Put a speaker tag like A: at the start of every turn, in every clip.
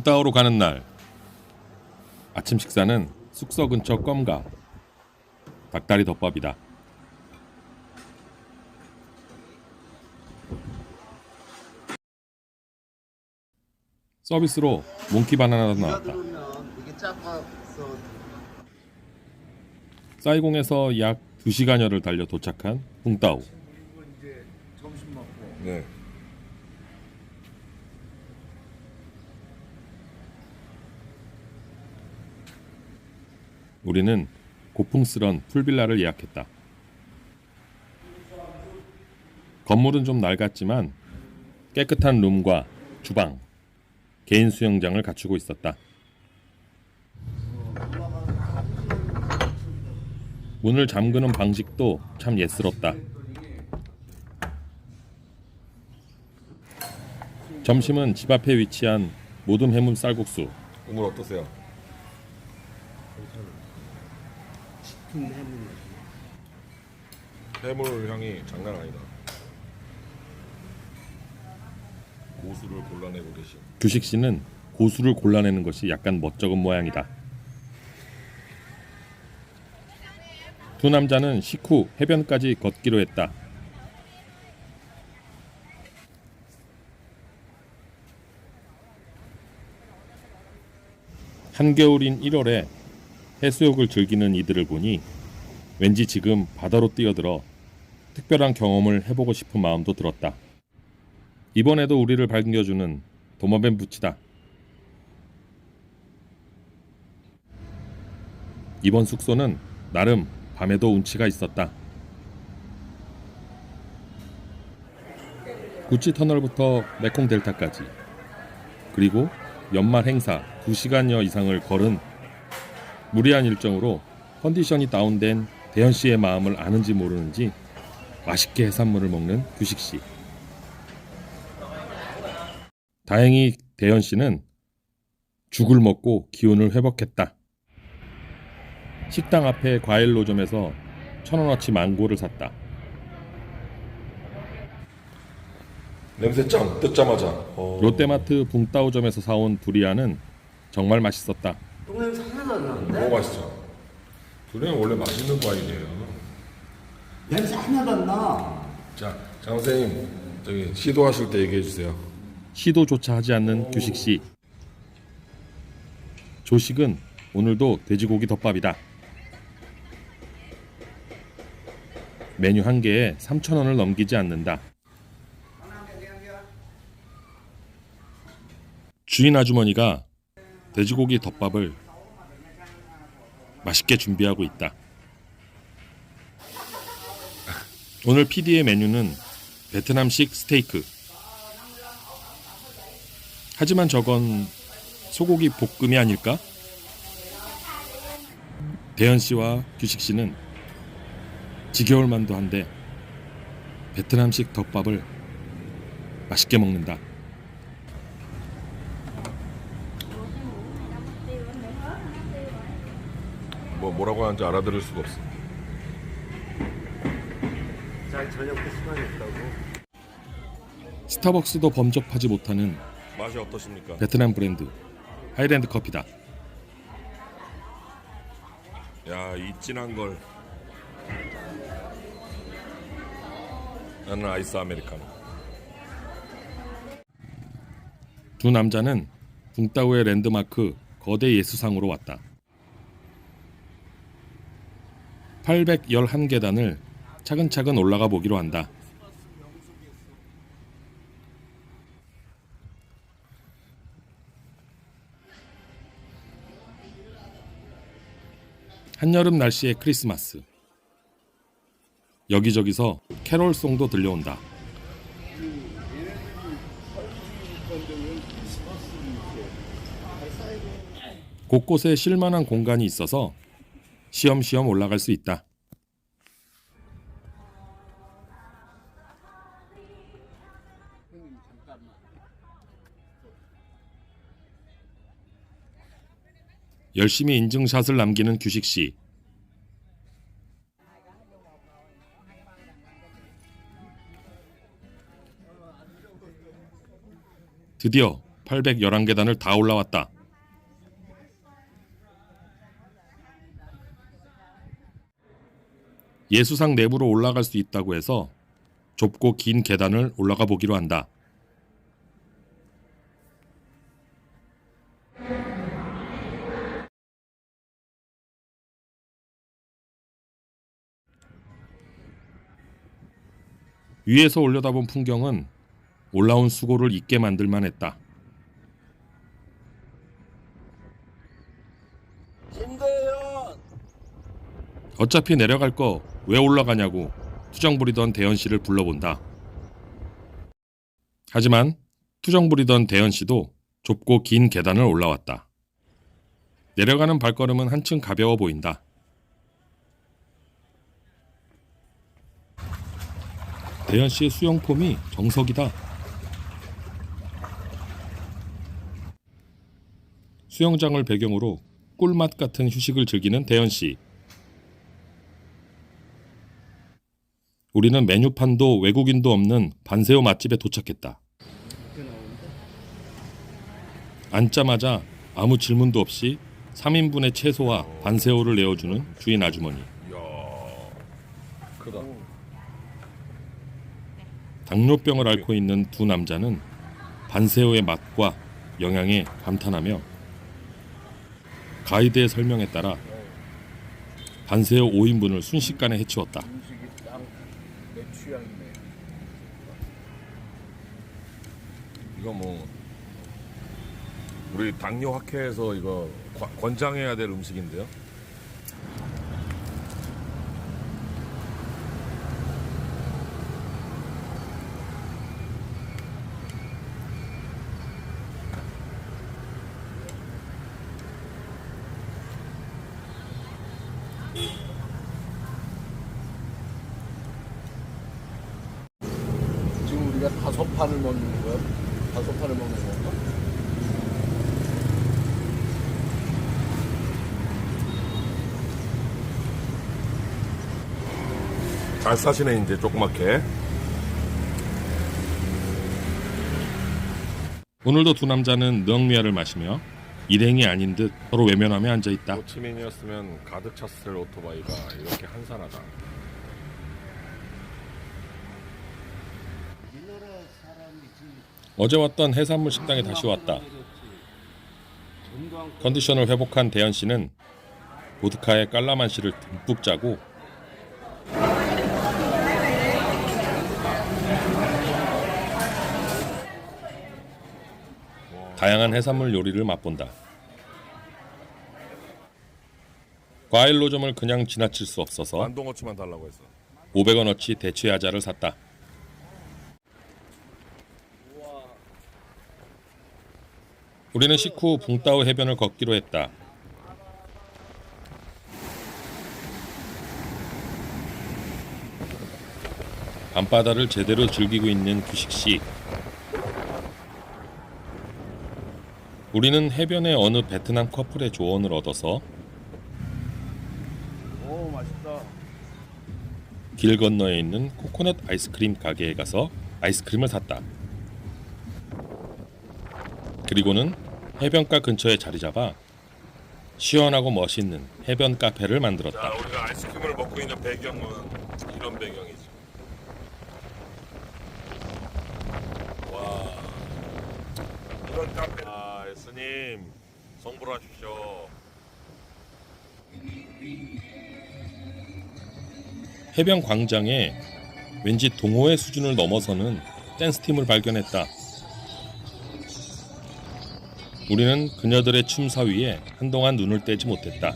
A: 붕따오로 가는 날 아침 식사는 숙소 근처 껌가 닭다리 덮밥이다. 서비스로 몽키 바나나도 나왔다. 사이공에서 약 2시간여를 달려 도착한
B: 먹고
A: 네. 우리는 고풍스런 풀빌라를 예약했다. 건물은 좀 낡았지만 깨끗한 룸과 주방, 개인 수영장을 갖추고 있었다. 문을 잠그는 방식도 참 예스럽다. 점심은 집 앞에 위치한 모둠 해물 쌀국수.
C: 국물 어떠세요? 해물 향이 장난 아니다. 고수를 골라내고 계신.
A: 규식 씨는 고수를 골라내는 것이 약간 멋쩍은 모양이다. 두 남자는 식후 해변까지 걷기로 했다. 한겨울인 1월에 해수욕을 즐기는 이들을 보니 왠지 지금 바다로 뛰어들어 특별한 경험을 해보고 싶은 마음도 들었다. 이번에도 우리를 반겨주는 도마뱀 부치다. 이번 숙소는 나름 밤에도 운치가 있었다. 구치 터널부터 메콩 델타까지 그리고 연말 행사 2시간여 이상을 걸은 무리한 일정으로 컨디션이 다운된 대현 씨의 마음을 아는지 모르는지 맛있게 해산물을 먹는 규식 씨. 다행히 대현 씨는 죽을 먹고 기운을 회복했다. 식당 앞에 과일 노점에서 천 원어치 망고를 샀다.
C: 냄새 짱 뜯자마자. 어.
A: 롯데마트 붕따오점에서 사온 두리안은 정말 맛있었다.
B: 똥냄새 하나도 안 나는데?
C: 너무 맛있죠. 두리안 원래 맛있는 과일이에요.
B: 냄새 하나도 안 나.
C: 자, 장 선생님 저기 시도하실 때 얘기해 주세요.
A: 시도조차 하지 않는 규식 씨. 조식은 오늘도 돼지고기 덮밥이다. 메뉴 한 개에 3,000원을 넘기지 않는다. 주인 아주머니가 돼지고기 덮밥을 맛있게 준비하고 있다. 오늘 PD의 메뉴는 베트남식 스테이크. 하지만 저건 소고기 볶음이 아닐까? 대현 씨와 규식 씨는 지겨울 만도 한데 베트남식 덮밥을 맛있게 먹는다.
C: 뭐 뭐라고 하는지 알아들을 수가 없어.
B: 자 저녁 때 시간이 없다고.
A: 스타벅스도 범접하지 못하는
C: 맛이 어떠십니까?
A: 베트남 브랜드 하이랜드 커피다.
C: 야, 이 진한 걸. 나는 아이스 아메리카노.
A: 두 남자는 붕따오의 랜드마크 거대 예수상으로 왔다. 811계단을 차근차근 올라가 보기로 한다. 한여름 날씨의 크리스마스. 여기저기서 캐롤송도 들려온다. 곳곳에 쉴만한 공간이 있어서 시험시험 올라갈 수 있다. 열심히 인증샷을 남기는 규식 씨. 드디어 811계단을 다 올라왔다. 예수상 내부로 올라갈 수 있다고 해서 좁고 긴 계단을 올라가 보기로 한다. 위에서 올려다본 풍경은 올라온 수고를 잊게 만들만 했다. 어차피 내려갈 거 왜 올라가냐고 투정 부리던 대현 씨를 불러본다. 하지만 투정 부리던 대현 씨도 좁고 긴 계단을 올라왔다. 내려가는 발걸음은 한층 가벼워 보인다. 대현 씨의 수영폼이 정석이다. 수영장을 배경으로 꿀맛 같은 휴식을 즐기는 대현 씨. 우리는 메뉴판도 외국인도 없는 반세오 맛집에 도착했다. 앉자마자 아무 질문도 없이 3인분의 채소와 반세오를 내어주는 주인 아주머니. 당뇨병을 앓고 있는 두 남자는 반세오의 맛과 영양에 감탄하며 가이드의 설명에 따라 반세오 5인분을 순식간에 해치웠다.
B: 취향이네.
C: 이거 뭐 우리 당뇨 학회에서 이거 관- 권장해야 될 음식인데요.
B: 지금 우리가 다섯 판을 먹는 거야? 판을 먹는 건가?
C: 잘 싸시네 이제 조그맣게.
A: 오늘도 두 남자는 능미아를 마시며 일행이 아닌 듯 서로 외면하며 앉아 있다.
C: 호치민이었으면 가득 찼을 오토바이가 이렇게 한산하다.
A: 어제 왔던 해산물 식당에 다시 왔다. 컨디션을 회복한 대현 씨는 보드카에 깔라만시를 듬뿍 짜고 다양한 해산물 요리를 맛본다. 과일 노점을 그냥 지나칠 수 없어서
C: 완동어치만 달라고 했어.
A: 500원어치 대추야자를 샀다. 우리는 식후 붕따오 해변을 걷기로 했다. 밤바다를 제대로 즐기고 있는 규식 씨. 우리는 해변의 어느 베트남 커플의 조언을 얻어서
B: 오 맛있다.
A: 길 건너에 있는 코코넛 아이스크림 가게에 가서 아이스크림을 샀다. 그리고는 해변가 근처에 자리 잡아 시원하고 멋있는 해변 카페를 만들었다.
C: 자, 우리가 아이스크림을 먹고 있는 배경은 이런 배경이지. 와, 이런 카페. 아, 예수님, 성불 하십시오.
A: 해변 광장에 왠지 동호회 수준을 넘어서는 댄스팀을 발견했다. 우리는 그녀들의 춤사 위에 한동안 눈을 떼지 못했다.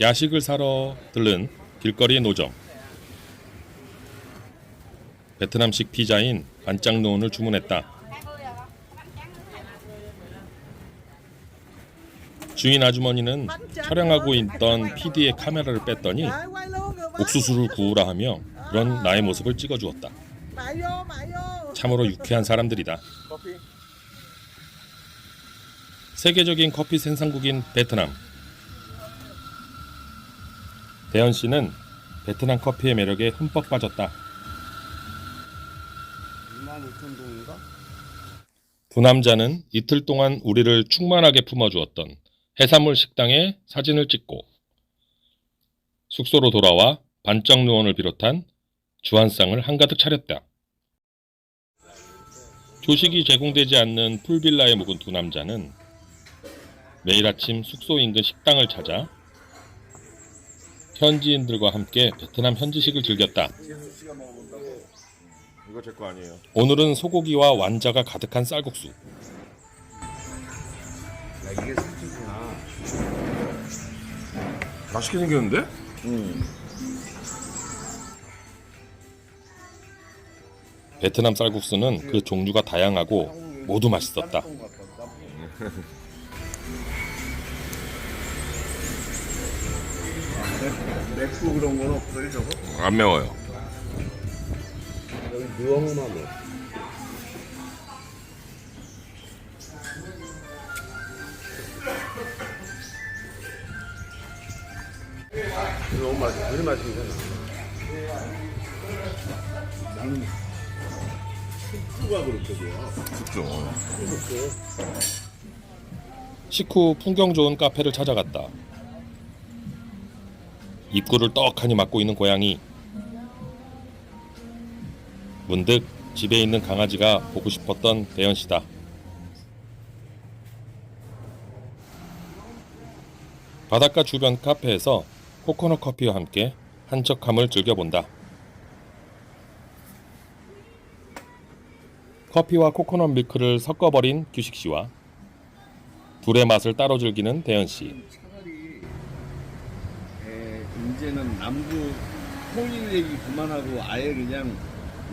A: 야식을 사러 들른 길거리의 노점. 베트남식 피자인 반짝 노은을 주문했다. 주인 아주머니는 촬영하고 있던 PD의 카메라를 뺐더니 옥수수를 구우라 하며 그런 나의 모습을 찍어주었다. 참으로 유쾌한 사람들이다. 세계적인 커피 생산국인 베트남. 대현 씨는 베트남 커피의 매력에 흠뻑 빠졌다.
B: 25,000동인가?
A: 두 남자는 이틀 동안 우리를 충만하게 품어주었던 해산물 식당에 사진을 찍고 숙소로 돌아와 반짝 누원을 비롯한 주한상을 한가득 차렸다. 조식이 제공되지 않는 풀빌라에 묵은 두 남자는 매일 아침 숙소 인근 식당을 찾아 현지인들과 함께 베트남 현지식을 즐겼다. 오늘은 소고기와 완자가 가득한 쌀국수.
C: 맛있게 생겼는데?
B: 응.
A: 베트남 쌀국수는 그 종류가 다양하고 모두 맛있었다.
B: 맵고 그런 건 없어요 저거?
C: 안 매워요.
B: 여기 누엉만 너무 맛있어. 그리 맛있잖아. 나는 숙주가 그렇게 좋아.
C: 숙주.
A: 식후 풍경 좋은 카페를 찾아갔다. 입구를 떡하니 막고 있는 고양이. 문득 집에 있는 강아지가 보고 싶었던 대현 씨다. 바닷가 주변 카페에서 코코넛 커피와 함께 한적함을 즐겨본다. 커피와 코코넛 밀크를 섞어버린 규식 씨와 둘의 맛을 따로 즐기는 대현 씨.
B: 차라리 에, 이제는 남부 통일 얘기 그만하고 아예 그냥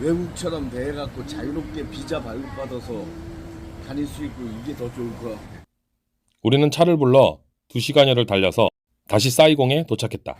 B: 외국처럼 대해갖고 자유롭게 비자 발급받아서 다닐 수 있고 이게 더 좋을 것 같아.
A: 우리는 차를 불러 2시간여를 달려서 다시 사이공에 도착했다.